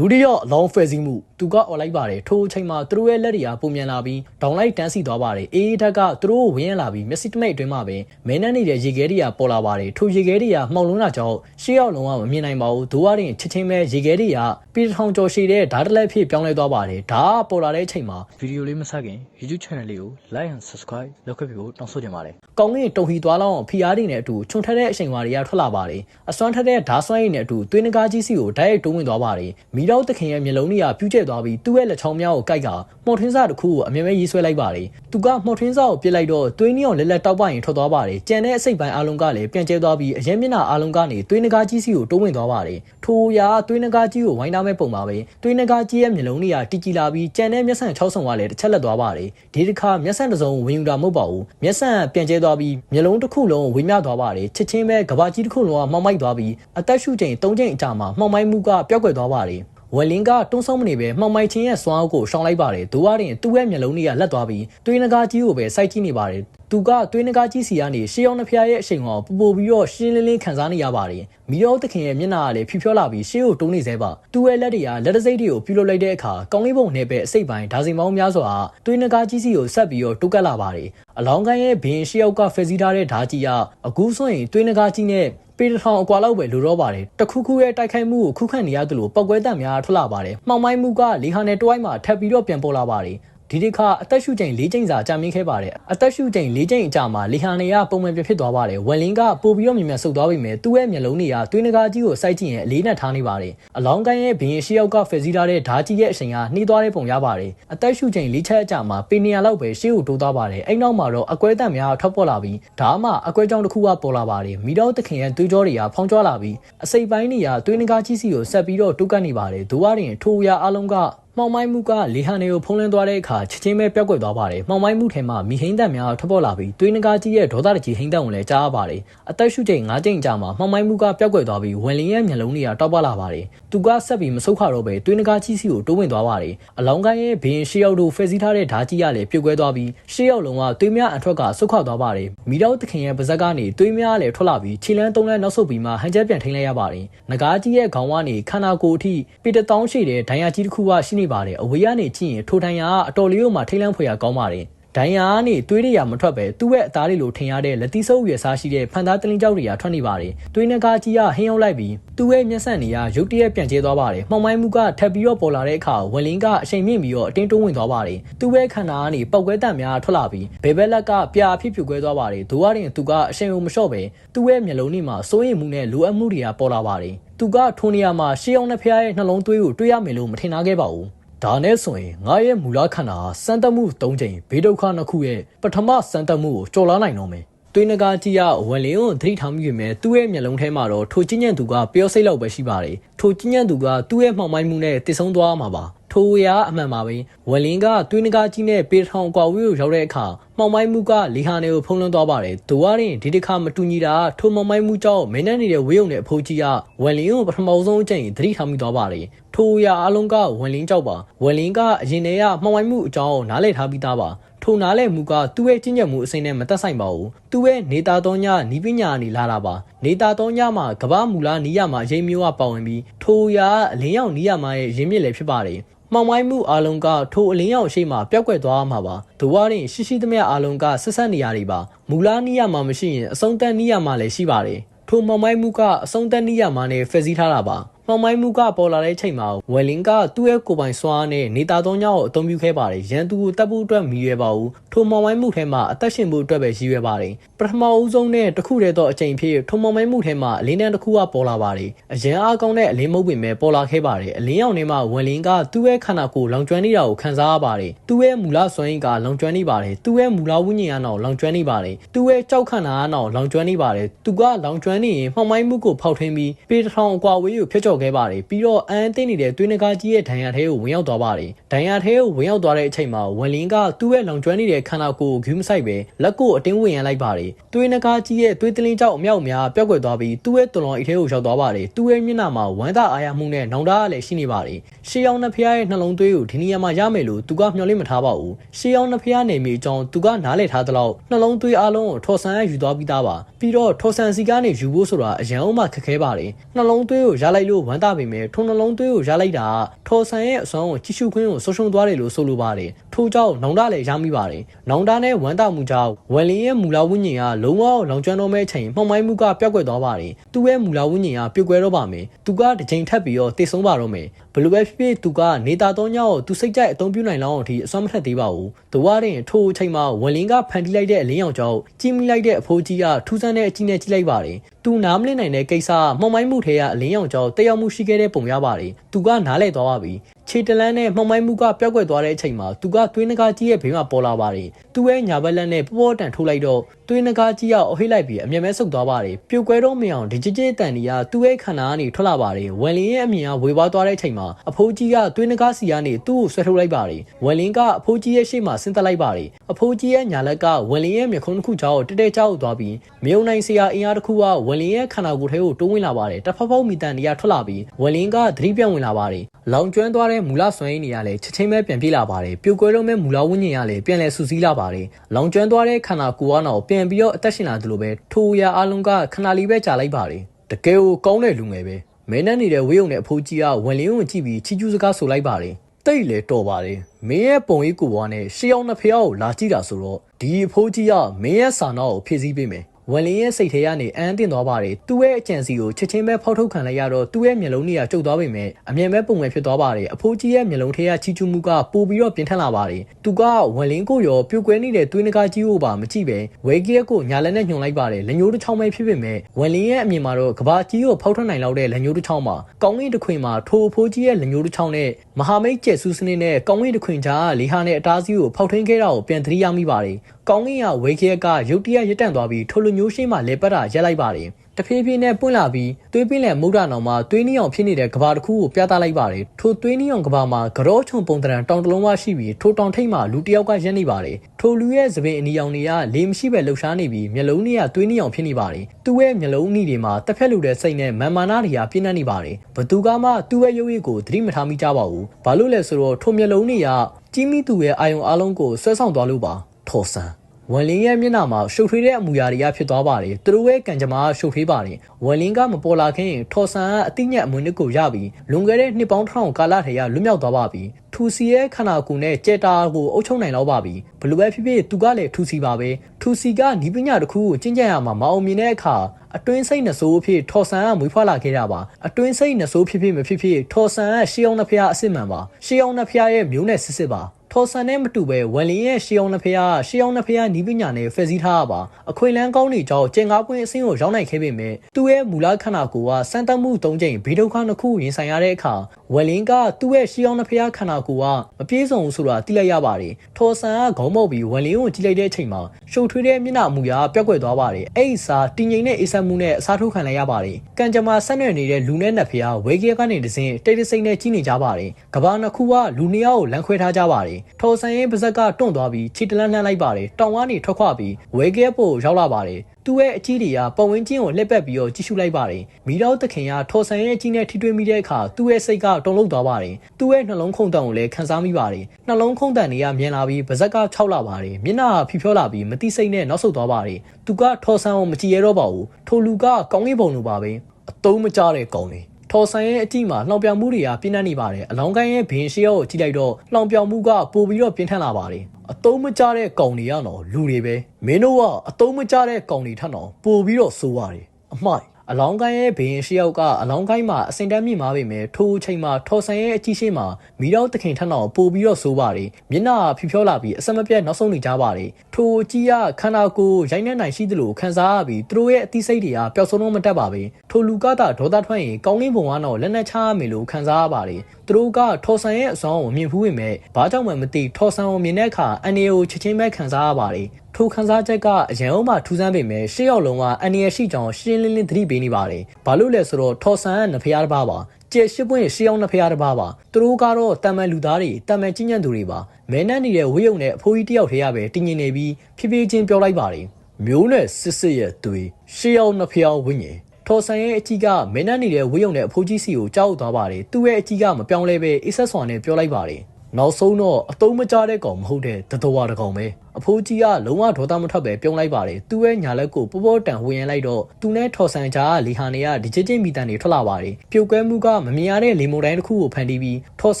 ဒုတိယအလောင်းဖယ်စီးမှု သူကអော်လိုက်ပါတယ်ထိုအချိန်မှာသူတို့ရဲ့လက်တွေကပုံမြန်လာပြီးဒေါင်လိုက်တန်းစီသွားပါတယ်အေးအေးထက်ကသူတို့ကိုဝင်းရလာပြီးမျက်စိတမိတ်အတွင်းမှာပဲမဲနှက်နေတဲ့ရေခဲတွေကပေါ်လာပါတယ်ထိုရေခဲတွေကမှောက်လုံးတာကြောင့်ရှေ့ရောက်လုံးဝမမြင်နိုင်ပါဘူးဒိုးရရင်ချက်ချင်းပဲရေခဲတွေကပြည်ထောင်ကျော်ရှိတဲ့ဓာတ်တလက်ဖြစ်ပြောင်းလဲသွားပါတယ်ဒါကပေါ်လာတဲ့အချိန်မှာဗီဒီယိုလေးမဆက်ခင် YouTube channel လေးကို like and subscribe လုပ်ခဲ့ပြီးတော့တောင်းဆိုချင်ပါတယ်ကောင်းကင်တုံဟီသွားလောက်အောင်ဖီအားတွေနဲ့အတူခြုံထက်တဲ့အချိန်ဝါတွေကထွက်လာပါတယ်အစွမ်းထက်တဲ့ဓာတ်စွမ်းရည်နဲ့အတူသွေးနဂါးကြီးစီကိုဓာတ်ရိုက်တိုးဝင်သွားပါတယ်မိတော့တခင်ရဲ့မျက်လုံးတွေကပြူးကျဲသွားပြီးသူ့ရဲ့လက်ချောင်းများကိုကိုက်ကမော်ထင်းစာတစ်ခုကိုအမြဲတမ်းရေးဆွဲလိုက်ပါတယ်သူကမော်ထင်းစာကိုပြစ်လိုက်တော့သွေးနီအောင်လက်လက်တောက်ပရင်ထွက်သွားပါတယ်ကြံတဲ့အစိတ်ပိုင်းအလုံးကလည်းပြန်ကျဲသွားပြီးအရင်မျက်နှာအလုံးကနေသွေးနဂါးကြီးစီကိုတိုးဝင်သွားပါတယ်ထိုရာသွေးနဂါးကြီးကိုဝိုင်းထားမဲ့ပုံပါပဲသွေးနဂါးကြီးရဲ့မျက်လုံးတွေကတီကြည်လာပြီးကြံတဲ့မျက်စံ6ဆုံကလည်းတစ်ချက်လက်သွားပါတယ်ဒီတစ်ခါမျက်စံတစ်စုံဝင်ယူတာမဟုတ်ပါဘူးမျက်စံပြန်ကျဲသွားပြီးမျက်လုံးတစ်ခုလုံးဝေမျှသွားပါတယ်ချက်ချင်းပဲကဘာကြီးတစ်ခုလုံးကမှောက်မိုက်သွားပြီးအသက်ရှူချိန်၃ချိန်အကြာမှာမှောက်မိုက်မှုကပျောက်ကွယ်သွားပါတယ် ဝယ်လင်းကတွန်းဆုံးမနေပဲမှောင်မိုက်ချင်းရဲ့စွမ်းအားကိုရှောင်လိုက်ပါတယ်။ဒိုးဝရင်သူ့ရဲ့မျက်လုံးတွေကလက်သွားပြီးသွေးနဂါကြီးကိုပဲစိုက်ကြည့်နေပါတယ်။သူကသွေးနဂါကြီးစီကနေရှေးအောင်နှဖျားရဲ့အချိန်ကိုပူပူပြီးတော့ရှင်းလင်းလင်းခံစားနေရပါတယ်။မီရောသခင်ရဲ့မျက်နှာကလည်းဖြူဖြောလာပြီးရှေးကိုတုံးနေသေးပါ။သူ့ရဲ့လက်တွေကလက်တစိမ့်တွေကိုပြုလုပ်လိုက်တဲ့အခါကောင်းလေးပုံနဲ့ပဲအစိတ်ပိုင်းဒါစင်ပေါင်းများစွာသွေးနဂါကြီးစီကိုဆက်ပြီးတော့တိုးကပ်လာပါတယ်။အလောင်းကိုင်းရဲ့ဘင်းရှေးယောက်ကဖက်စီထားတဲ့ဓာကြီးကအခုဆိုရင်သွေးနဂါကြီးနဲ့ ပေတထောင်အကွာလောက်ပဲလိုတော့ပါတယ်တခုခုရဲ့တိုက်ခိုက်မှုကိုခုခံနေရသလိုပောက်ကွဲတံများထွက်လာပါတယ်မှောင်မိုင်းမှုကလေဟာနဲ့တွိုင်းမှာထပ်ပြီးတော့ပြန်ပေါ်လာပါတယ် ဒီတစ်ခါအသက်ရှူချိန်၄ချိန်စာကြာမြင့်ခဲ့ပါတယ်အသက်ရှူချိန်၄ချိန်အကြာမှာလေဟာနေကပုံမှန်ပြဖြစ်သွားပါတယ်ဝက်လင်းကပို့ပြီးတော့မြင်မြန်ဆုတ်သွားပြီမဲ့သူ့ရဲ့မျက်လုံးတွေကသွေးနဂါကြီးကိုစိုက်ကြည့်ရင်အလေးနဲ့ထားနေပါတယ်အလောင်းကိုင်းရဲ့ဘင်းရှေ့ရောက်ကဖယ်စီးထားတဲ့ဓာကြီးရဲ့အချိန်ကနှီးသွားတဲ့ပုံရပါတယ်အသက်ရှူချိန်၄ချက်အကြာမှာပေနီယာလောက်ပဲရှေ့ကိုတိုးသွားပါတယ်အဲ့နောက်မှာတော့အကွဲတံများထွက်ပေါ်လာပြီးဒါမှအကွဲကြောင်တစ်ခုကပေါ်လာပါတယ်မိတော့တခင်ရဲ့သွေးကြောတွေကဖောင်းကြွလာပြီးအစိပ်ပိုင်းတွေကသွေးနဂါကြီးစီကိုဆက်ပြီးတော့တိုးကပ်နေပါတယ်ဒိုးဝရင်ထိုးရအလုံးက မှောင်မိုင်းမှုကလေဟန်တွေကိုဖုံးလွှမ်းသွားတဲ့အခါချက်ချင်းပဲပျောက်ကွယ်သွားပါတယ်။မှောင်မိုင်းမှုထဲမှာမိဟိန်းတန်များထွက်ပေါ်လာပြီးသွေးနဂါကြီးရဲ့ဒေါသတကြီးဟိန်းတန်ကိုလည်းကြားရပါတယ်။အသက်ရှူချိန်၅ချိန်ကြာမှာမှောင်မိုင်းမှုကပျောက်ကွယ်သွားပြီးဝင်လင်းရဲ့မျက်လုံးတွေကတောက်ပလာပါတယ်။သူကဆက်ပြီးမဆုတ်ခါတော့ပဲသွေးနဂါကြီးစီကိုတိုးဝင်သွားပါတယ်။အလောင်းကိုင်းရဲ့ဘင်းရှေးရောက်တို့ဖယ်စီးထားတဲ့ဓာကြီးကလည်းပြုတ်ကွဲသွားပြီးရှေးရောက်လုံးကသွေးများအထွက်ကဆုတ်ခါသွားပါတယ်။မိတော့သခင်ရဲ့ပါဇက်ကနေသွေးများလည်းထွက်လာပြီးခြေလန်းသုံးလန်းနောက်ဆုတ်ပြီးမှဟန်ချက်ပြန်ထိန်လိုက်ရပါတယ်။နဂါကြီးရဲ့ခေါင်းကနေခန္ဓာကိုယ်အထိပေတတောင်းရှိတဲ့ဒိုင်ယာကြီးတစ်ခုကရှိနေပါတယ်။အဝေးကနေကြည့်ရင်ထိုတိုင်ယာကအတော်လေးကိုမှထိတ်လန့်ဖွယ်ရကောင်းပါတယ်ဒိုင်ယာကနေသွေးတွေရမထွက်ပဲသူ့ရဲ့အသားတွေလိုထင်ရတဲ့လက်တိဆုပ်ရွယ်စားရှိတဲ့ဖန်သားတလင်းကြောက်တွေကထွက်နေပါတယ်။သွေးနဂါကြီးကဟင်းရောက်လိုက်ပြီးသူ့ရဲ့မျက်စံတွေကရုတ်တရက်ပြန်ကျဲသွားပါတယ်။မှောင်မိုင်းမှုကထပ်ပြီးတော့ပေါ်လာတဲ့အခါဝလင်းကအချိန်မြင့်ပြီးတော့အတင်းတွန်းဝင်သွားပါတယ်။သူ့ရဲ့ခန္ဓာကနေပောက်ကွဲတံများထွက်လာပြီးဘေဘက်လက်ကပြာဖြစ်ပြကွဲသွားပါတယ်။ဒိုးရရင်သူကအချိန်ကိုမလျှော့ပဲသူ့ရဲ့မျက်လုံးတွေမှာစိုးရိမ်မှုနဲ့လိုအပ်မှုတွေကပေါ်လာပါတယ်။သူကထိုနေရာမှာရှေးအောင်နဲ့ဖျားရဲ့နှလုံးသွေးကိုတွေးရမယ်လို့မထင်ထားခဲ့ပါဘူး။ ဒါနဲ့ဆိုရင်ငါရဲ့မူလခန္ဓာစံတက်မှု၃ချိန်ဘေးဒုက္ခနှစ်ခုရဲ့ပထမစံတက်မှုကိုကျော်လာနိုင်တော့မယ်သွေးနဂါကြီးကဝန်လင်းကိုသတိထားမိပေမဲ့သူ့ရဲ့မျက်လုံးထဲမှာတော့ထိုကျဉ်းညံ့သူကပျောစိတ်လောက်ပဲရှိပါတယ်ထိုကျဉ်းညံ့သူကသူ့ရဲ့မှောင်မိုင်းမှုနဲ့တည်ဆုံသွားမှာပါထိုရာအမှန်ပါပဲဝလင်းကသွေးနဂါကြီးနဲ့ပေထောင်ကွာဝေးကိုရောက်တဲ့အခါမှောင်မိုင်းမှုကလေဟာနေကိုဖုံးလွှမ်းသွားပါတယ်ဒိုဝါရင်ဒီတစ်ခါမတူညီတာထိုမှောင်မိုင်းမှုကြောင့်မင်းနဲ့နေတဲ့ဝေးုံနဲ့အဖိုးကြီးကဝလင်းကိုပထမဆုံးအချိန်သတိထားမိသွားပါတယ် ထိုရာအလုံးကဝလင်းကြောက်ပါဝလင်းကအရင်တည်းကမှောင်မိုင်းမှုအကြောင်းနားလည်ထားပြီးသားပါထိုနားလဲမှုကသူ့ရဲ့ကျင့်ကြံမှုအစိမ်းနဲ့မသက်ဆိုင်ပါဘူးသူ့ရဲ့နေတာတော်ညနီးပညာနေလာတာပါနေတာတော်ညမှာကဘာမူလာနီးရမှာရိမ်မျိုးကပါဝင်ပြီးထိုရာအလင်းရောက်နီးရမှာရဲ့ရင်းမြစ်လည်းဖြစ်ပါတယ်မှောင်မိုင်းမှုအလုံးကထိုအလင်းရောက်ရှိမှပျောက်ကွယ်သွားမှာပါဒဝရင်ရှိရှိသမျှအလုံးကဆက်ဆက်နေရတွေပါမူလာနီးရမှာမရှိရင်အဆုံးတန်းနီးရမှာလည်းရှိပါတယ်ထိုမှောင်မိုင်းမှုကအဆုံးတန်းနီးရမှာနဲ့ဖက်စီးထားတာပါ မှောင်မိုင်းမှုကပေါ်လာတဲ့ချိန်မှာဝယ်လင်းကသူ့ရဲ့ကိုပိုင်စွာနဲ့နေတာသုံးညောင်းကိုအသုံးပြုခဲ့ပါတယ်ရန်သူကိုတပ်ဖို့အတွက်မီရွယ်ပါဘူး ထိုမှောင်မိုင်းမှုထဲမှာအသက်ရှင်ဖို့အတွက်ပဲရည်ရွယ်ပါတယ်ပထမဦးဆုံးနဲ့တစ်ခုတည်းသောအချိန်ဖြစ်ထိုမှောင်မိုင်းမှုထဲမှာအလင်းတန်းတစ်ခုကပေါ်လာပါတယ်အရန်အားကောင်းတဲ့အလင်းမုတ်ပင်ပဲပေါ်လာခဲ့ပါတယ်အလင်းရောင်ထဲမှာဝယ်လင်းကသူ့ရဲ့ခန္ဓာကိုယ်လောင်ကျွမ်းနေတာကိုခံစားရပါတယ်သူ့ရဲ့မူလစွမ်းရည်ကလောင်ကျွမ်းနေပါတယ်သူ့ရဲ့မူလဝိညာဉ်ကတော့လောင်ကျွမ်းနေပါတယ်သူ့ရဲ့ကြောက်ခန္ဓာကတော့လောင်ကျွမ်းနေပါတယ်သူကလောင်ကျွမ်းနေရင်မှောင်မိုင်းမှုကိုဖောက်ထွင်းပြီးပေတထောင်အကွာဝေးကိုဖျက်ချော်ခဲ့ပါတယ်ပြီးတော့အန်သိနေတဲ့သွေးနဂါကြီးရဲ့ဒဏ်ရာထဲကိုဝင်ရောက်သွားပါတယ်။ဒဏ်ရာထဲကိုဝင်ရောက်သွားတဲ့အချိန်မှာဝန်လင်းကသူ့ရဲ့လောင်ကျွမ်းနေတဲ့ခန္ဓာကိုယ်ကိုဂူးမဆိုင်ပဲလက်ကိုအတင်းဝင်ရလိုက်ပါတယ်။သွေးနဂါကြီးရဲ့သွေးတလင်းကြောက်အမြောက်အများပျောက်ကွယ်သွားပြီးသူ့ရဲ့တွလွန်အိတ်ထဲကိုရောက်သွားပါတယ်။သူ့ရဲ့မျက်နှာမှာဝမ်းသာအားရမှုနဲ့နောင်တရလည်းရှိနေပါတယ်။ရှေးအောင်နှစ်ဖျားရဲ့နှလုံးသွေးကိုဒီနေရာမှာရမယ်လို့သူကမျှော်လင့်မထားပါဘူး။ရှေးအောင်နှစ်ဖျားနေမိအကြောင်းသူကနားလည်ထားသလောက်နှလုံးသွေးအလုံးကိုထော်ဆန်ရယူသွားပြီးသားပါ။ပြီးတော့ထော်ဆန်စီကနေယူဖို့ဆိုတာအရန်အောင်မှခက်ခဲပါတယ်။နှလုံးသွေးကိုရလိုက်လို့ဝမ်းသာပေမဲ့ထုံနှလုံးသွေးကိုရလိုက်တာထော်ဆန်ရဲ့အစွမ်းကိုကြည့်ရှုခွင့်ကိုဆုံးရှုံးသွားတယ်လို့ဆိုလိုပါတယ် ထို့ကြောင့်နောင်တလည်းရမိပါတယ်နောင်တနဲ့ဝမ်းသာမှုကြောင့်ဝယ်လင်းရဲ့မူလဝိညာဉ်ကလုံးဝလောင်ကျွမ်းတော့မဲ့အချိန်မှောင်မိုင်းမှုကပျောက်ကွယ်သွားပါတယ်သူ့ရဲ့မူလဝိညာဉ်ကပြုတ်ကွယ်တော့ပါမယ်သူကတစ်ချိန်ထပ်ပြီးတော့တည်ဆုံးပါတော့မယ်ဘယ်လိုပဲဖြစ်ဖြစ်သူကနေတာတော့ညောင်းကိုသူစိတ်ကြိုက်အသုံးပြုနိုင်လောက်အောင်အထိအစွမ်းမထက်သေးပါဘူး။တဝါရင်ထိုအချိန်မှာဝယ်လင်းကဖန်တီးလိုက်တဲ့အလင်းရောင်ကြောင့်ကြီးမိလိုက်တဲ့အဖိုးကြီးကထူးဆန်းတဲ့အကြီးနဲ့ကြီးလိုက်ပါတယ်။သူနားမလည်နိုင်တဲ့ကိစ္စမှောင်မိုင်းမှုထဲကအလင်းရောင်ကြောင့်တက်ရောက်မှုရှိခဲ့တဲ့ပုံရပါတယ်။သူကနားလဲသွားပါပြီ။ ခြေတလန်းနဲ့မှောင်မိုင်းမှုကပျောက်ကွယ်သွားတဲ့အချိန်မှာသူကသွေးနဂါကြီးရဲ့ဘေးမှာပေါ်လာပါတယ်။သူ့ရဲ့ညာဘက်လက်နဲ့ပေါ်ပေါ်တန်ထိုးလိုက်တော့သွေးနဂါကြီးကအဟိလိုက်ပြီးအမျက်မဲဆုပ်သွားပါတယ်။ပြိုကွဲတော့မအောင်ဒီကြစ်ကြစ်တန်ကြီးကသူ့ရဲ့ခန္ဓာကနေထွက်လာပါတယ်။ဝယ်လင်းရဲ့အမြင်ကဝေပွားသွားတဲ့အချိန်မှာအဖိုးကြီးကသွေးနဂါစီကနေသူ့ကိုဆွဲထုတ်လိုက်ပါတယ်။ဝယ်လင်းကအဖိုးကြီးရဲ့ရှေ့မှာဆင်းသက်လိုက်ပါတယ်။အဖိုးကြီးရဲ့ညာလက်ကဝယ်လင်းရဲ့မျက်ခုံးတစ်ခုကြောက်တက်တက်ကြောက်သွားပြီးမြုံနိုင်စရာအင်အားတစ်ခုကဝယ်လင်းရဲ့ခန္ဓာကိုယ်ထဲကိုတိုးဝင်လာပါတယ်။တဖက်ဖောက်မီတန်တွေကထွက်လာပြီးဝယ်လင်းကသတိပြောင်းဝင်လာပါတယ်။လောင်ကျွမ်းသွားတဲ့မူလဆွမ်းရည်နေရလဲချက်ချင်းပဲပြန်ပြေးလာပါတယ်။ပြိုကွဲတော့မဲ့မူလဝင်းညင်ရလဲပြန်လဲဆူစည်းလာပါတယ်။လောင်ကျွမ်းသွားတဲ့ခန္ဓာကိုယ်ကတော့ပြန်ပြီးတော့အသက်ရှင်လာသလိုပဲထိုးရအလုံးကခဏလေးပဲကြာလိုက်ပါတယ်။တကယ်ကိုကောင်းတဲ့လူငယ်ပဲ။မဲနှက်နေတဲ့ဝေးုံနဲ့အဖိုးကြီးကဝင်လင်းကိုကြည့်ပြီးချီကျူးစကားဆိုလိုက်ပါတယ်။တိတ်လေတော်ပါတယ်မင်းရဲ့ပုံရိပ်ကိုဘွားနဲ့ရှေးအောင်နှစ်ဖျားကိုလာကြည့်တာဆိုတော့ဒီအဖိုးကြီးကမင်းရဲ့စာနာကိုဖြည့်ဆည်းပေးမယ် ဝန်လင်းရဲ့စိတ်ထဲကနေအန်းတင်သွားပါတယ်သူ့ရဲ့အကြံစီကိုချက်ချင်းပဲဖောက်ထုတ်ခံလိုက်ရတော့သူ့ရဲ့မျက်လုံးတွေကကျုပ်သွားပေမဲ့အမြင်ပဲပုံမှန်ဖြစ်သွားပါတယ်အဖိုးကြီးရဲ့မျက်လုံးထဲကချီချူမှုကပိုပြီးတော့ပြင်းထန်လာပါတယ်သူကဝန်လင်းကိုရောပြုတ်ကွဲနေတဲ့သွေးနဂါကြီးကိုပါမကြည့်ပဲဝဲကီရက်ကိုညာလက်နဲ့ညှုံလိုက်ပါတယ်လက်ညှိုးတစ်ချောင်းပဲဖြစ်ပေမဲ့ဝန်လင်းရဲ့အမြင်မှာတော့ကဘာကြီးကိုဖောက်ထွက်နိုင်လောက်တဲ့လက်ညှိုးတစ်ချောင်းမှာကောင်းကင်တစ်ခွင်မှာထိုအဖိုးကြီးရဲ့လက်ညှိုးတစ်ချောင်းနဲ့ မဟာမိတ်ကျဲဆူးစနစ်နဲ့ကောင်းကင်တစ်ခွင်ကြားကလေဟာနဲ့အတားစီးကိုဖောက်ထွင်းခဲ့တာကိုပြန်သတိရမိပါတယ်ကောင်းကင်ကဝေခဲကရုတ်တရက်ရတန့်သွားပြီးထိုလိုမျိုးရှိမှလေပတ်တာရက်လိုက်ပါတယ် တဖြည်းဖြည်းနဲ့ပွင့်လာပြီးသွေးပင်းလယ်မုဒ္ဒနောင်မှာသွေးနီအောင်ဖြစ်နေတဲ့ကဘာတစ်ခုကိုပြသလိုက်ပါတယ်ထိုသွေးနီအောင်ကဘာမှာကြောချုံပုံတရံတောင်တလုံးဝရှိပြီးထိုတောင်ထိပ်မှာလူတစ်ယောက်ကရက်နေပါတယ်ထိုလူရဲ့သပင်အနီအောင်တွေကလေမရှိပဲလှုပ်ရှားနေပြီးမျက်လုံးတွေကသွေးနီအောင်ဖြစ်နေပါတယ်သူ့ရဲ့မျက်လုံးအနီတွေမှာတစ်ဖက်လူတဲ့စိတ်နဲ့မာမာနာတွေကပြင်းနေနေပါတယ်ဘသူကမှသူ့ရဲ့ရုပ်ရည်ကိုသတိမထားမိကြပါဘူးဘာလို့လဲဆိုတော့ထိုမျက်လုံးတွေကကြီးမိသူရဲ့အာယုံအလုံးကိုဆွဲဆောင်သွားလို့ပါထော်ဆန်း ဝန်လင်းရဲ့မျက်နှာမှာရှုပ်ထွေးတဲ့အမူအရာတွေကဖြစ်သွားပါတယ်သူတို့ရဲ့ကံကြမ္မာရှုပ်ထွေးပါတယ်ဝန်လင်းကမပေါ်လာခင်ထော်ဆန်ကအတိညက်အမွေနစ်ကိုရပြီးလွန်ခဲ့တဲ့နှစ်ပေါင်းထောင်ကာလထဲကလွတ်မြောက်သွားပါပြီထူစီရဲ့ခန္ဓာကိုယ်နဲ့ကြက်တာကိုအုပ်ချုပ်နိုင်တော့ပါပြီဘလို့ပဲဖြစ်ဖြစ်သူကလည်းထူစီပါပဲထူစီကနီးပညာတစ်ခုကိုကျင့်ကြံရမှာမအောင်မြင်တဲ့အခါအတွင်းစိတ်နှဆိုးအဖြစ်ထော်ဆန်ကမွေးဖွားလာခဲ့တာပါအတွင်းစိတ်နှဆိုးဖြစ်ဖြစ်မဖြစ်ဖြစ်ထော်ဆန်ကရှေးအောင်နှဖျားအစ်စ်မှန်ပါရှေးအောင်နှဖျားရဲ့မျိုးနဲ့စစ်စစ်ပါ ထော်ဆန်နဲ့မတူပဲဝယ်လင်းရဲ့ရှေးအောင်နှဖျားရှေးအောင်နှဖျားနီးပညာနဲ့ဖက်စည်းထားပါအခွင့်လန်းကောင်းနေကြောင်းကျင်ကားပွင့်အစင်းကိုရောက်နိုင်ခဲ့ပေမဲ့သူ့ရဲ့မူလခန္ဓာကိုယ်ကစမ်းသပ်မှု၃ချိန်ဘေးဒုက္ခနှစ်ခုရင်ဆိုင်ရတဲ့အခါဝယ်လင်းကသူ့ရဲ့ရှေးအောင်နှဖျားခန္ဓာကိုယ်ကမပြေဆုံးဘူးဆိုတာသိလိုက်ရပါတယ်ထော်ဆန်ကခေါင်းမောက်ပြီးဝယ်လင်းကိုကြည့်လိုက်တဲ့အချိန်မှာ ရှုပ်ထွေးတဲ့မျက်နှာမူရာပျောက်ကွယ်သွားပါတယ်အဲ့ဒီစာတင်ငိမ့်တဲ့အေးဆက်မှုနဲ့အစားထိုးခံလိုက်ရပါတယ်ကံကြမ္မာဆက်နွယ်နေတဲ့လူနဲ့နတ်ဖျားဝေကေကနေတစင်းတိတ်တဆိတ်နဲ့ကြီးနေကြပါတယ်ကဘာနှစ်ခုကလူနှစ်ယောက်ကိုလမ်းခွဲထားကြပါတယ်ထော်ဆန်ရဲ့ပါဇက်ကတွန့်သွားပြီးခြေတလန်းလှမ်းလိုက်ပါတယ်တောင်ကနေထွက်ခွပြီးဝေကေပို့ရောက်လာပါတယ် သူ့ရဲ့အကြီးတွေကပဝင်းချင်းကိုလှည့်ပတ်ပြီးတော့ကြည့်ရှုလိုက်ပါတယ်မိတော့သခင်ကထော်ဆန်ရဲ့အကြီးနဲ့ထိတွေ့မိတဲ့အခါသူ့ရဲ့စိတ်ကတုန်လှုပ်သွားပါတယ်သူ့ရဲ့နှလုံးခုန်တန်ကိုလည်းခံစားမိပါတယ်နှလုံးခုန်တန်တွေကမြင်လာပြီးပါဇက်ကခြောက်လာပါတယ်မျက်နှာဖြူဖြောလာပြီးမတိစိတ်နဲ့နောက်ဆုတ်သွားပါတယ်သူကထော်ဆန်ကိုမကြည့်ရတော့ပါဘူးထိုလူကကောင်းကင်ဘုံလိုပါပဲအတုံးမကြတဲ့ကောင်းလေးထော်ဆန်ရဲ့အကြည့်မှာလှောင်ပြောင်မှုတွေကပြင်းထန်နေပါတယ်အလောင်းကိုင်းရဲ့ဘင်းရှေးရောကိုကြည့်လိုက်တော့လှောင်ပြောင်မှုကပိုပြီးတော့ပြင်းထန်လာပါတယ် အတုံးမကြတဲ့ကောင်တွေကတော့လူတွေပဲမင်းတို့ကအတုံးမကြတဲ့ကောင်တွေထက်တော့ပိုပြီးတော့ဆိုးရတယ်အမိုက် အလောင်းကိုင်းရဲ့ဘရင်ရှေ့ရောက်ကအလောင်းကိုင်းမှာအစင်တန်းမြင့်မားပေမဲ့ထိုအချိန်မှာထော်ဆန်ရဲ့အကြီးရှိမှာမီတော့တခင်ထက်တော့ပိုပြီးတော့ဆိုးပါတယ်မျက်နှာဖြူဖြောလာပြီးအစမပြတ်နောက်ဆုံးနေကြပါတယ်ထိုအကြီးကခန္ဓာကိုယ်ရိုင်းနေနိုင်ရှိသလိုခံစားရပြီးသူတို့ရဲ့အသိစိတ်တွေကပျောက်ဆုံးတော့မတတ်ပါပဲထိုလူကတာဒေါသထွက်ရင်ကောင်းကင်ဘုံကတော့လက်နက်ချရမယ်လို့ခံစားရပါတယ်သူတို့ကထော်ဆန်ရဲ့အဆောင်ကိုမြင်ဖူးပေမဲ့ဘာကြောင့်မှမသိထော်ဆန်ကိုမြင်တဲ့အခါအန်နီကိုချက်ချင်းပဲခံစားရပါတယ် ထိုခန်းစားချက်ကအရန်အောင်မှထူးဆန်းပေမဲ့ရှေ့ရောက်လုံးကအန်နီရရှိကြောင်ရှင်းလင်းလင်းသတိပေးနေပါတယ်။ဘာလို့လဲဆိုတော့ထော်ဆန်ကနဖျားတစ်ပါးပါ။ကျဲရှိပွင့်ရှေ့အောင်နဖျားတစ်ပါးပါ။သူတို့ကတော့တမန်လူသားတွေတမန်ကြီးညံ့သူတွေပါ။မဲနန်းနေတဲ့ဝိယုံနဲ့အဖိုးကြီးတယောက်ထဲရပဲတင်းငင်နေပြီးဖြည်းဖြည်းချင်းပြောလိုက်ပါတယ်။မျိုးနဲ့စစ်စစ်ရဲ့သွေးရှေ့အောင်နဖျားဝိညာဉ်ထော်ဆန်ရဲ့အကြီးကမင်းနဲ့နေတဲ့ဝေးုံနဲ့အဖိုးကြီးစီကိုကြောက်သွားပါတယ်သူ့ရဲ့အကြီးကမပြောင်းလဲပဲအေးဆက်စွာနဲ့ပြောလိုက်ပါတယ်နောက်ဆုံးတော့အတုံးမကြတဲ့ကောင်မဟုတ်တဲ့တတော်ဝါတကောင်ပဲ အဖိုးကြီးကလုံးဝဒေါသမထွက်ပဲပြုံးလိုက်ပါတယ်သူ့ရဲ့ညာလက်ကိုပေါ်ပေါ်တန်ဝင်ရလိုက်တော့သူနဲ့ထော်ဆန်ကြားကလီဟာနေကဒီချစ်ချင်းမိတန်တွေထွက်လာပါတယ်ပြုတ်ကွဲမှုကမမြင်ရတဲ့လေမုန်တိုင်းတစ်ခုကိုဖန်တီးပြီးထော်ဆ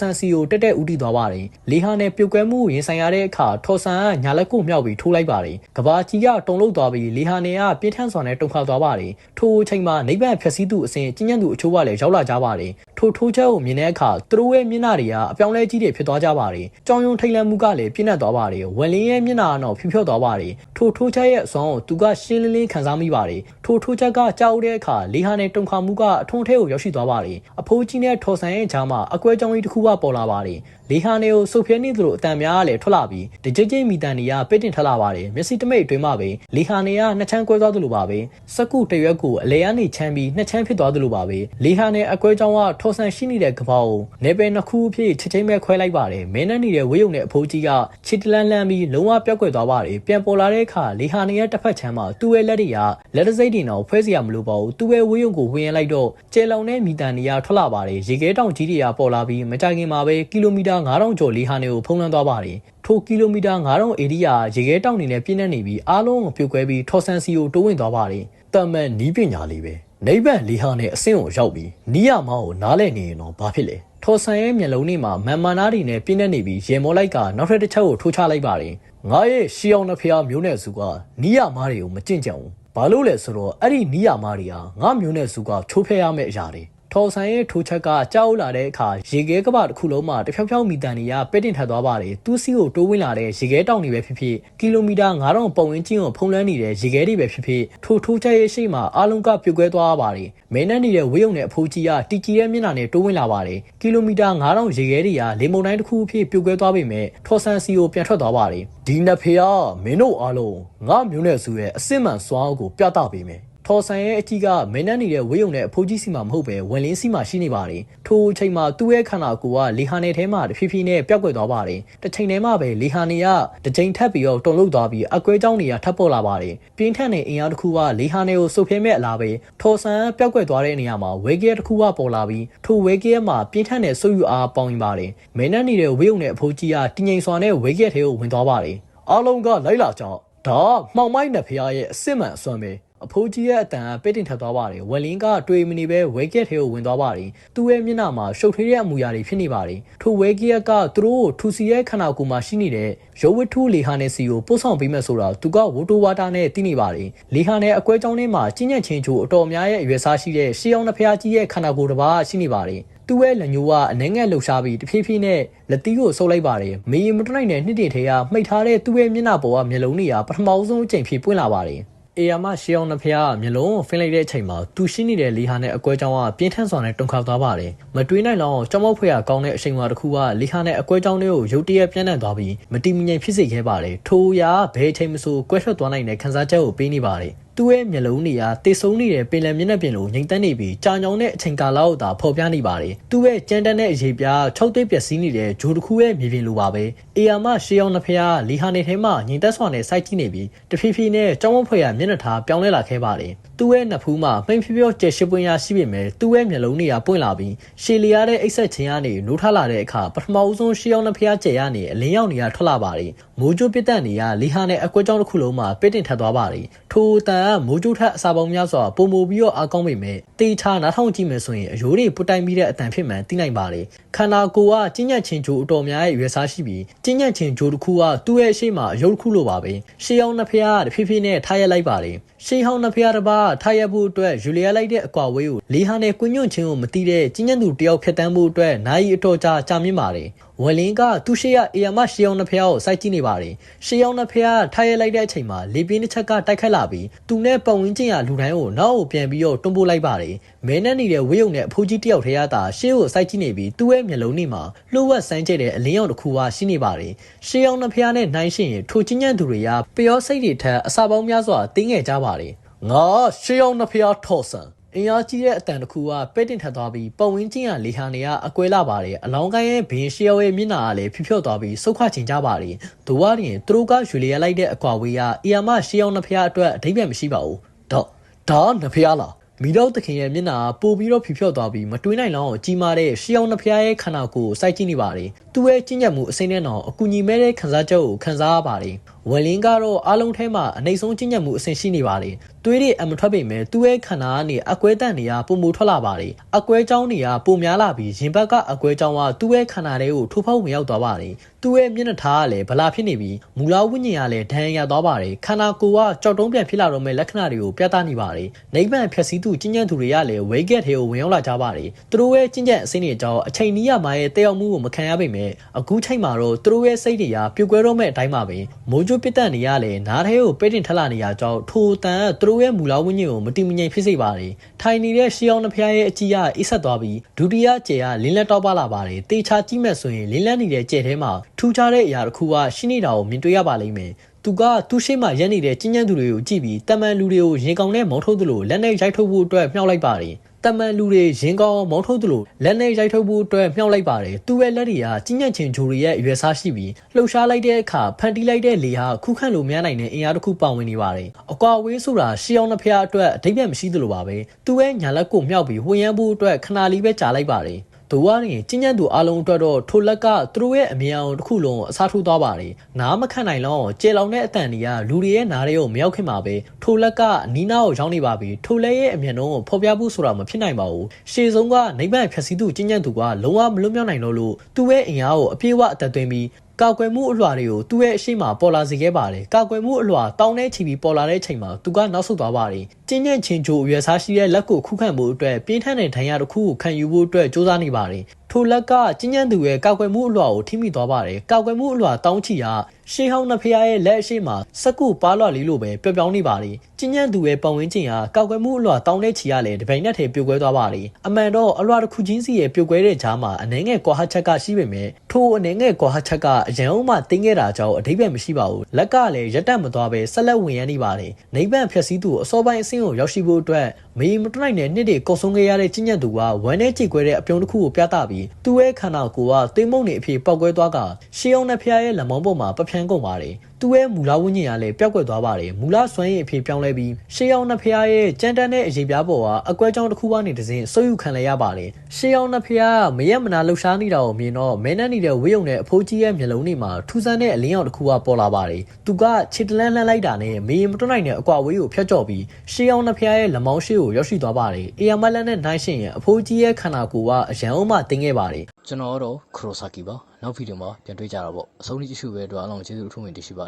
န်စီကိုတက်တက်ဦးတည်သွားပါတယ်လီဟာနဲ့ပြုတ်ကွဲမှုကိုရင်ဆိုင်ရတဲ့အခါထော်ဆန်ကညာလက်ကိုမြောက်ပြီးထိုးလိုက်ပါတယ်ကဘာကြီးကတုံလုသွားပြီးလီဟာနေကပြင်းထန်စွာနဲ့တုန်ခါသွားပါတယ်ထိုအချိန်မှာနိဗ္ဗာန်ဖြည့်ဆည်းသူအစဉ်ကျဉ်းညံ့သူအချို့ကလည်းရောက်လာကြပါတယ်ထိုထိုးချက်ကိုမြင်တဲ့အခါသူတို့ရဲ့မျက်နှာတွေကအပြောင်းလဲကြီးတွေဖြစ်သွားကြပါတယ်ကြောင်ယုံထိတ်လန့်မှုကလည်းပြင်းထန်သွားပါတယ်ဝက်လင်းရဲ့မျက်နှာကတော့ဖြူဖြော့သွားပါတယ်ထိုထိုးချက်ရဲ့အစွမ်းကိုသူကရှင်းလင်းလင်းခံစားမိပါတယ်ထိုထိုးချက်ကကြောက်တဲ့အခါလီဟာနဲ့တုန်ခါမှုကအထုံးထဲကိုရောက်ရှိသွားပါတယ်အဖိုးကြီးနဲ့ထော်ဆန်ရဲ့ကြားမှာအကွဲကြောင်ကြီးတစ်ခုကပေါ်လာပါတယ် လီဟာနေကိုဆုပ်ဖြဲနေသလိုအတန်များလည်းထွက်လာပြီးတကြိတ်ကြိတ်မီတန်တွေကပိတ်တင်ထလာပါတယ်မျက်စိတမိတ်အတွင်းမှာပဲလီဟာနေကနှစ်ချမ်းကွဲသွားသလိုပါပဲစက္ကူတရွက်ကိုအလဲကနေချမ်းပြီးနှစ်ချမ်းဖြစ်သွားသလိုပါပဲလီဟာနေအကွဲကြောင်ကထော်ဆန်ရှိနေတဲ့ကပောက်ကိုနေပယ်နှစ်ခုအဖြစ်ချက်ချင်းပဲခွဲလိုက်ပါတယ်မင်းနဲ့နေတဲ့ဝေးုံနဲ့အဖိုးကြီးကချစ်တလန်းလန်းပြီးလုံးဝပြောက်ကွယ်သွားပါတယ်ပြန်ပေါ်လာတဲ့အခါလီဟာနေရဲ့တစ်ဖက်ချမ်းမှာသူ့ရဲ့လက်တွေကလက်တစိတ်တင်တော့ဖွဲစရာမလိုပါဘူးသူ့ရဲ့ဝေးုံကိုဝင်ရလိုက်တော့ကျဲလောင်တဲ့မီတန်တွေကထွက်လာပါတယ်ရေခဲတောင်ကြီးတွေကပေါ်လာပြီးမကြခင်မှာပဲကီလိုမီတာ9000ကျော်လီဟာနေကိုဖုံးလွှမ်းသွားပါတယ်ထိုကီလိုမီတာ9000ဧရိယာရေခဲတောင်နေနဲ့ပြည့်နေနေပြီးအားလုံးကိုပြုတ်ကွဲပြီးထော်ဆန်စီကိုတိုးဝင်သွားပါတယ်တမန်နီးပညာလေးပဲနိဗ္ဗာန်လီဟာနဲ့အဆင့်ကိုရောက်ပြီးနီးရမောင်းကိုနားလည်နေရင်တော့ဘာဖြစ်လဲထော်ဆန်ရဲ့မျက်လုံးထဲမှာမန်မာနာတွေနဲ့ပြင်းနေနေပြီးရေမောလိုက်ကနောက်ထပ်တစ်ချက်ကိုထိုးချလိုက်ပါတယ်ငါရဲ့ရှီအောင်နှဖျားမျိုးနဲ့စုကနီးရမားတွေကိုမကြင့်ကြံဘူးဘာလို့လဲဆိုတော့အဲ့ဒီနီးရမားတွေဟာငါမျိုးနဲ့စုကချိုးဖဲရမယ့်အရာတွေ ထော်ဆန်ရဲ့ထိုးချက်ကကြောက်လာတဲ့အခါရေခဲကပတစ်ခုလုံးမှာတဖြောက်ဖြောက်မီတန်တွေကပဲ့တင်ထပ်သွားပါတယ်သူ့စီကိုတိုးဝင်လာတဲ့ရေခဲတောင်တွေပဲဖြစ်ဖြစ်ကီလိုမီတာ9000ပုံဝန်းကျင်ကိုဖုံးလွှမ်းနေတဲ့ရေခဲတွေပဲဖြစ်ဖြစ်ထိုထိုးချက်ရဲ့ရှေ့မှာအားလုံးကပြုတ်ကွဲသွားပါတယ်မဲနဲ့နေတဲ့ဝေးုံနဲ့အဖိုးကြီးကတီကြီးရဲ့မျက်နှာနဲ့တိုးဝင်လာပါတယ်ကီလိုမီတာ9000ရေခဲတွေကလေမုန်တိုင်းတစ်ခုအဖြစ်ပြုတ်ကွဲသွားပေမဲ့ထော်ဆန်စီကိုပြန်ထွက်သွားပါတယ်ဒီနှစ်ဖေကမင်းတို့အားလုံးငါမျိုးနဲ့စုရဲ့အစစ်မှန်စွမ်းအားကိုပြသပေးမယ် ထော်ဆန်ရဲ့အကြီးကမင်းနဲ့နေတဲ့ဝေးုံနဲ့အဖိုးကြီးစီမှာမဟုတ်ပဲဝင်လင်းစီမှာရှိနေပါတယ်ထိုအချိန်မှာသူ့ရဲ့ခန္ဓာကိုယ်ကလီဟာနယ်ထဲမှာတဖြည်းဖြည်းနဲ့ပျောက်ကွယ်သွားပါတယ်တစ်ချိန်တည်းမှာပဲလီဟာနယ်ကတစ်ချိန်ထပ်ပြီးတော့တုန်လှုပ်သွားပြီးအကွဲကြောင်းတွေကထပ်ပေါ်လာပါတယ်ပြင်းထန်တဲ့အင်အားတစ်ခုကလီဟာနယ်ကိုစုပ်ဖျဲမဲ့အလားပဲထော်ဆန်ပျောက်ကွယ်သွားတဲ့နေရာမှာဝေကဲတစ်ခုကပေါ်လာပြီးထိုဝေကဲမှာပြင်းထန်တဲ့ဆုပ်ယူအားပေါင်းရင်ပါတယ်မင်းနဲ့နေတဲ့ဝေးုံနဲ့အဖိုးကြီးကတင်းငိမ်စွာနဲ့ဝေကဲထဲကိုဝင်သွားပါတယ်အားလုံးကလိုက်လာကြဒါမှောင်မိုက်နဲ့ဖရားရဲ့အစစ်မှန်အစွမ်းပဲ အဖိုးကြီးရဲ့အတန်ကပိတ်တင်ထပ်သွားပါတယ်ဝက်လင်းကတွေ့မနေပဲဝဲကက်ထဲကိုဝင်သွားပါတယ်သူ့ရဲ့မျက်နှာမှာရှုပ်ထွေးတဲ့အမူအရာတွေဖြစ်နေပါတယ်ထိုဝဲကက်ကသူတို့ကိုထူစီရဲ့ခန္ဓာကိုယ်မှာရှိနေတဲ့ရုပ်ဝတ္ထုလေဟာနဲ့စီကိုပို့ဆောင်ပေးမယ်ဆိုတာသူကဝိုတိုဝါတာနဲ့သိနေပါတယ်လေဟာနဲ့အကွဲကြောင်းထဲမှာကျဉ်ညက်ချင်းချိုအတော်များရဲ့အရွယ်စားရှိတဲ့ရှေးအောင်နှဖျားကြီးရဲ့ခန္ဓာကိုယ်တစ်ပါးရှိနေပါတယ်သူ့ရဲ့လက်ညိုးကအနှဲငယ်လှုပ်ရှားပြီးတဖြည်းဖြည်းနဲ့လက်သီးကိုဆုပ်လိုက်ပါတယ်။မေးမတွနိုင်တဲ့နှစ်တင်ထဲကမှိတ်ထားတဲ့သူ့ရဲ့မျက်နှာပေါ်ကမျက်လုံးတွေကပထမဆုံးအချိန်ဖြစ်ပွင့်လာပါတယ်။ အေယာမရှေးအောင်နှဖျားမျက်လုံးကိုဖင်းလိုက်တဲ့အချိန်မှာသူရှိနေတဲ့လီဟာနဲ့အကွဲကြောင်းကပြင်းထန်စွာနဲ့တုန်ခါသွားပါတယ်။မတွေးနိုင်လောက်ကြောင်မောက်ဖွေရကောင်းတဲ့အချိန်မှာတခုကလီဟာနဲ့အကွဲကြောင်းတွေကိုရုတ်တရက်ပြန့်နှံ့သွားပြီးမတိမငြိမ်ဖြစ်စေခဲ့ပါတယ်။ထိုအရာဘယ်အချိန်မှဆိုကွဲထွက်သွားနိုင်တဲ့ခံစားချက်ကိုပေးနေပါတယ်။ သူ့ရဲ့မျက်လုံးတွေကတေဆုံးနေတဲ့ပင်လယ်မျက်နှာပြင်လိုငိမ့်တန်းနေပြီးကြာညောင်းတဲ့အချိန်ကာလကိုသာဖော်ပြနေပါတယ်။သူ့ရဲ့ကြမ်းတမ်းတဲ့အရေးပြား၆သိပ်ပျက်စီးနေတဲ့ဂျိုတစ်ခုရဲ့မြေပြင်လိုပါပဲ။အေယာမရှေးအောင်နှဖျားလီဟာနေထဲမှာငိမ့်သက်စွာနဲ့စိုက်ကြည့်နေပြီးတဖြည်းဖြည်းနဲ့ကြောင်းမဖွယ်ရမျက်နှာထားပြောင်းလဲလာခဲ့ပါတယ်။သူ့ရဲ့နှဖူးမှာမှိန်ဖြောပြောကျဲရှိပွင့်ရရှိပေမဲ့သူ့ရဲ့မျက်လုံးတွေကပွင့်လာပြီးရှေလီရတဲ့အိတ်ဆက်ခြင်းကနေနိုးထလာတဲ့အခါပထမဦးဆုံးရှေးအောင်နှဖျားကျဲရနေအလင်းရောက်နေရထွက်လာပါတယ်။မိုးကြိုးပစ်တဲ့နေရလီဟာနဲ့အကွက်ကြောင်းတစ်ခုလုံးမှာပစ်တင်ထပ်သွားပါတယ်။ထိုတန်ကမိုးကြိုးထက်အစာပေါင်းများစွာပုံမူပြီးတော့အားကောင်းပေမဲ့တေချာနားထောင်ကြည့်မယ်ဆိုရင်အယိုးတွေပုတ်တိုင်ပြီးတဲ့အတန်ဖြစ်မှန်သိနိုင်ပါလေခန္ဓာကိုယ်ကကျဉ်ညက်ချင်းဂျိုအတော်များရဲ့ရွယ်စားရှိပြီးကျဉ်ညက်ချင်းဂျိုတစ်ခုကသူ့ရဲ့အရှိမအယုတ်တစ်ခုလိုပါပဲရှေးအောင်နှစ်ဖျားတဖြည်းဖြည်းနဲ့ထားရလိုက်ပါလေရှေးဟောင်းနှစ်ဖျားတစ်ပါးထားရဖို့အတွက်ယူလီယာလိုက်တဲ့အကွာဝေးကိုလေးဟာနဲ့ကွညွန့်ချင်းကိုမတိတဲ့ကျဉ်ညက်သူတယောက်ဖြတ်တန်းဖို့အတွက်နိုင်အတော်ကြာကြာမြင့်ပါလေဝလင်းကသူ့ရှေ့ရအေယာမရှေးအောင်နှစ်ဖျားကိုစိုက်ကြည့်နေပါတယ်ရှေးအောင်နှစ်ဖျားထားရလိုက်တဲ့အချိန်မှာလေပြင်းတစ်ချက်ကတိုက်ခတ်လာပြီးသူနဲ့ပတ်ဝန်းကျင်ရလူတိုင်းကိုနောက်ကိုပြန်ပြီးတော့တွန်းပို့လိုက်ပါတယ် မဲနဲ့နေတဲ့ဝေးုံနဲ့အဖိုးကြီးတယောက်ထဲရတာရှေးကိုစိုက်ကြည့်နေပြီးသူ့ရဲ့မျက်လုံးထဲမှာလှုပ်ဝက်ဆန်းကျဲတဲ့အလင်းရောင်တစ်ခုကရှိနေပါတယ်ရှေးအောင်နှစ်ဖျားနဲ့နှိုင်းရှင်ရင်ထိုချင်းညံ့သူတွေကပျောစိတ်တွေထက်အစာပေါင်းများစွာတင်းငယ်ကြပါတယ်ငါရှေးအောင်နှစ်ဖျားထော့ဆန်အင်အားကြီးတဲ့အတန်တစ်ခုကပဲ့တင်ထပ်သွားပြီးပုံဝင်းချင်းရလေဟာနေကအကွဲလာပါတယ်အလောင်းကိုင်းရဲ့ဘင်းရှေးရဲ့မျက်နှာကလည်းဖြဖြော့သွားပြီးစုတ်ခချင်ကြပါတယ်ဒိုဝါရင်သူတို့ကရွှေလျက်လိုက်တဲ့အကွာဝေးကအီယာမရှေးအောင်နှစ်ဖျားအတွက်အဓိပ္ပာယ်မရှိပါဘူးတော့ဒါနှစ်ဖျားလား မီတော့တခင်ရဲ့မျက်နှာပိုပြီးတော့ဖြဖြော့သွားပြီးမတွေးနိုင်လောက်ကြီးမားတဲ့ရှေးအောင်နှစ်ဖျားရဲ့ခန္ဓာကိုယ်ကိုစိုက်ကြည့်နေပါတယ် သူသူ့ရဲ့ကျင့်ကြံမှုအစိမ့်နဲ့တော့အကူအညီမဲ့တဲ့ခံစားချက်ကိုခံစားရပါတယ်ဝယ်လင်းကတော့အားလုံးထဲမှာအနေဆုံးကျင့်ကြံမှုအဆင့်ရှိနေပါတယ်သွေးတွေအမထွက်ပေမဲ့သူ့ရဲ့ခန္ဓာကနေအကွဲတန့်တွေကပုံမူထွက်လာပါတယ်အကွဲကြောင်းတွေကပုံများလာပြီးရင်ဘတ်ကအကွဲကြောင်းကသူ့ရဲ့ခန္ဓာတွေကိုထိုးဖောက်ဝင်ရောက်သွားပါတယ်သူ့ရဲ့မျက်နှာထားကလည်းဗလာဖြစ်နေပြီးမူလဝိညာဉ်ကလည်းဒဏ်ရာရသွားပါတယ်ခန္ဓာကိုယ်ကကြောက်တုံးပြန်ဖြစ်လာတော့မဲ့လက္ခဏာတွေကိုပြသနေပါတယ်နိဗ္ဗာန်ဖြည့်ဆည်းသူကျင့်ကြံသူတွေကလည်းဝေဂက်တွေကိုဝင်ရောက်လာကြပါတယ်သူတို့ရဲ့ကျင့်ကြံအစိမ့်တွေအကြောင်းအချိန်နီးရမှာရဲ့တည်ရောက်မှုကိုမခံရပေမဲ့အခုချိန်မှာတော့သူတို့ရဲ့စိတ်တွေကပြုတ်ကွဲတော့မဲ့အတိုင်းပါပဲမိုးကြိုးပစ်တတ်နေရလဲနားထဲကိုပဲ့တင်ထက်လာနေရကြောင်းထိုတန်ကသူတို့ရဲ့မူလဝိညာဉ်ကိုမတိမငြိမ်ဖြစ်စေပါတယ်ထိုင်နေတဲ့ရှီအောင်နှဖျားရဲ့အကြီးကအအိဆက်သွားပြီးဒုတိယကျယ်ကလင်းလက်တောက်ပလာပါတယ်တေချာကြည့်မဲ့ဆိုရင်လင်းလက်နေတဲ့ကျယ်ထဲမှာထူးခြားတဲ့အရာတစ်ခုကရှိနေတာကိုမြင်တွေ့ရပါလိမ့်မယ်သူကသူ့ရှိမှရက်နေတဲ့ကျဉ်းကျဉ်းသူတွေကိုကြည့်ပြီးတမန်လူတွေကိုရင်ကောင်နဲ့မောင်းထုတ်သလိုလက်နဲ့ရိုက်ထုတ်ဖို့အတွက်မြှောက်လိုက်ပါတယ် တမန်လူတွေရင်ကောင်မောင်းထုတ်သလိုလက်နဲ့ရိုက်ထုတ်ဖို့အတွက်မြှောက်လိုက်ပါတယ်သူ့ရဲ့လက်တွေကကျဉ်းညံ့ချင်းဂျိုရီရဲ့အရွယ်စားရှိပြီးလှုပ်ရှားလိုက်တဲ့အခါဖန်တီးလိုက်တဲ့လေဟာခုခံလို့မရနိုင်တဲ့အင်အားတစ်ခုပါဝင်နေပါတယ်အကွာဝေးဆိုတာရှီအောင်နှဖျားအတွက်အဓိပ္ပာယ်မရှိသလိုပါပဲသူ့ရဲ့ညာလက်ကိုမြောက်ပြီးဝှေ့ရမ်းဖို့အတွက်ခဏလေးပဲကြာလိုက်ပါတယ် သူကရင်ကျဉ်းညံ့သူအလုံးအတွက်တော့ထိုလက်ကသူတို့ရဲ့အမြင်အောင်တစ်ခုလုံးအစားထိုးသွားပါတယ်။နားမခံနိုင်တော့ကျေလောင်တဲ့အတန်တွေကလူတွေရဲ့နားတွေကိုမရောက်ခင်မှာပဲထိုလက်ကအနီးနားကိုရောက်နေပါပြီ။ထိုလက်ရဲ့အမြင်တော့ဖော်ပြဖို့ဆိုတာမဖြစ်နိုင်ပါဘူး။ရှေဆုံးကနိဗ္ဗာန်ဖြတ်စည်းသူကျဉ်းညံ့သူကလုံးဝမလွတ်မြောက်နိုင်တော့လို့သူ့ရဲ့အင်အားကိုအပြည့်အဝအသက်သွင်းပြီး ကာကွယ်မှုအလွှာတွေကိုသူ့ရဲ့အရှိမပေါ်လာစေခဲ့ပါတယ်။ကာကွယ်မှုအလွှာတောင်းတဲ့ချီပြီးပေါ်လာတဲ့ချိန်မှာသူကနောက်ဆုတ်သွားပါတယ်။ကျင်းကျင်ချင်းချိုအရွယ်စားရှိတဲ့လက်ကိုခုခံမှုအတွက်ပြင်းထန်တဲ့ဒဏ်ရာတစ်ခုကိုခံယူဖို့အတွက်စ조사နေပါတယ်။ထိုလက်ကကျင်းကျင်သူရဲ့ကာကွယ်မှုအလွှာကိုထိမိသွားပါတယ်။ကာကွယ်မှုအလွှာတောင်းချီက ရှေးဟောင်းနှစ်ဖျားရဲ့လက်အရှိမစက်ကူပါလွှာလေးလိုပဲပျော့ပြောင်းနေပါတယ်။ကျင်းကျင်သူရဲ့ပတ်ဝန်းကျင်ကကာကွယ်မှုအလွှာတောင်းတဲ့ချီကလည်းတပိန်နဲ့ထဲပြိုကွဲသွားပါတယ်။အမှန်တော့အလွှာတစ်ခုချင်းစီရဲ့ပြိုကွဲတဲ့ကြားမှာအနေငယ်ကွာဟချက်ကရှိပေမဲ့ထိုအနေငယ်ကွာဟချက်ကအရန်အောင်မှတင်းခဲ့တာကြောင့်အဓိပ္ပာယ်မရှိပါဘူး။လက်ကလည်းရက်တက်မသွားပဲဆက်လက်ဝင်ရမ်းနေပါတယ်။နိဗ္ဗာန်ဖြည့်ဆည်းသူအစောပိုင်းအဆင့်ကိုရောက်ရှိဖို့အတွက်မေမတွနိုင်တဲ့နှစ်တွေကုန်ဆုံးခဲ့ရတဲ့ကျင့်ညက်သူကဝမ်းနဲ့ကြေကွဲတဲ့အပြုံတစ်ခုကိုပြသပြီးသူ့ရဲ့ခန္ဓာကိုယ်ကသိမ့်မုံနေအဖြစ်ပောက်ကွဲသွားကရှေးအောင်နဲ့ဖျားရဲ့လက်မောင်းပေါ်မှာပဖြန်းကုန်ပါတယ် သူ့ရဲ့မူလဝိညာဉ်ကလည်းပျောက်ကွယ်သွားပါတယ်မူလစွမ်းရည်အဖြစ်ပြောင်းလဲပြီးရှေးအောင်နှစ်ဖျားရဲ့ကြမ်းတမ်းတဲ့အရေးပြားပေါ်ကအကွဲကြောင်းတစ်ခုကနေတစဉ်ဆွယူခံလဲရပါတယ်ရှေးအောင်နှစ်ဖျားကမရက်မနာလှူရှားနေတာကိုမြင်တော့မဲနှက်နေတဲ့ဝေးုံနဲ့အဖိုးကြီးရဲ့မျက်လုံးတွေမှာထူးဆန်းတဲ့အလင်းရောင်တစ်ခုကပေါ်လာပါတယ်သူကခြေတလန်းလှမ်းလိုက်တာနဲ့မေရင်မတွနိုင်တဲ့အကွာဝေးကိုဖျက်ကျော်ပြီးရှေးအောင်နှစ်ဖျားရဲ့လက်မောင်းရှိကိုရောက်ရှိသွားပါတယ်အေယာမလန်နဲ့နိုင်ရှင်ရဲ့အဖိုးကြီးရဲ့ခန္ဓာကိုယ်ကအရန်အောင်မှတင်းခဲ့ပါတယ်ကျွန်တော်ကတော့ခရိုဆာကီပါနောက်ဗီဒီယိုမှာပြန်တွေ့ကြတာပေါ့အဆုံးထိကြည့်ရှုပဲအတွက်အားလုံးကျေးဇူးအထူးတင်ရှိပါတယ်